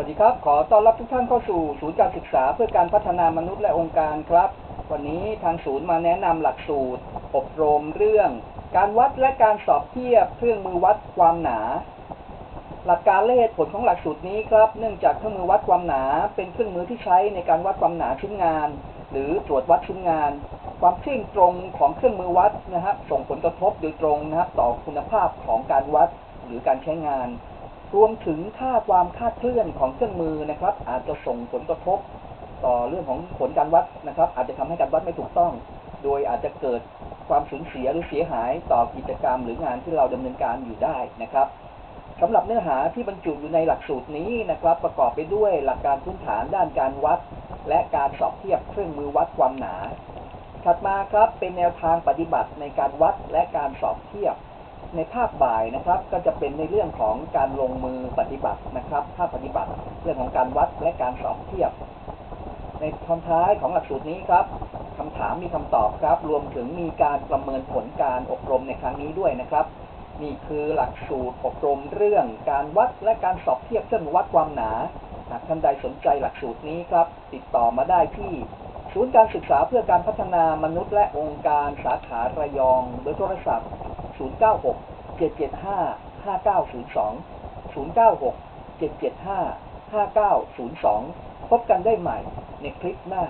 วัสดีครับ ขอต้อนรับทุกท่านเข้าสู่ศูนย์การศึกษาเพื่อการพัฒนามนุษย์และองค์การครับ วันนี้ทางศูนย์มาแนะนำหลักสูตร อบรมเรื่อง การวัดและการสอบเทียบเครื่องมือวัดความหนา หลักการและเหตุผลของหลักสูตรนี้ครับ เนื่องจากเครื่องมือวัดความหนา เป็นเครื่องมือที่ใช้ในการวัดความหนาชิ้นงาน หรือตรวจวัดชิ้นงาน ความเที่ยงตรงของเครื่องมือวัดนะครับส่งผลกระทบโดยตรงนะครับต่อคุณภาพของการวัดหรือการใช้งาน รวมถึงค่าความคาดเคลื่อนของเครื่องมือนะครับ อาจจะส่งผลกระทบต่อเรื่องของผลการวัดนะครับ อาจจะทำให้การวัดไม่ถูกต้อง โดยอาจจะเกิดความสูญเสียหรือเสียหายต่อกิจกรรมหรืองานที่เราดำเนินการอยู่ได้นะครับสำหรับเนื้อหาที่บรรจุอยู่ในหลักสูตรนี้นะครับ ประกอบไปด้วยหลักการพื้นฐานด้านการวัด และการสอบเทียบเครื่องมือวัดความหนา ถัดมาครับเป็นแนวทางปฏิบัติในการวัดและการสอบเทียบ ในภาคบ่ายนะครับ ก็จะเป็นในเรื่องของการลงมือปฏิบัตินะครับ ภาคปฏิบัติเรื่องของการวัดและการสอบเทียบ ในตอนท้ายของหลักสูตรนี้ครับคำถามมีคำตอบครับ รวมถึงมีการประเมินผลการอบรมในครั้งนี้ด้วยนะครับ นี่คือหลักสูตรอบรมเรื่องการวัดและการสอบเทียบเครื่องวัดความหนา หากท่านใดสนใจหลักสูตรนี้ครับ ติดต่อมาได้ที่ศูนย์การศึกษาเพื่อการพัฒนามนุษย์และองค์การสาขาระยอง โดยโทรศัพท์ 096 775 5902 096 775 5902 พบกันได้ใหม่ในคลิปหน้า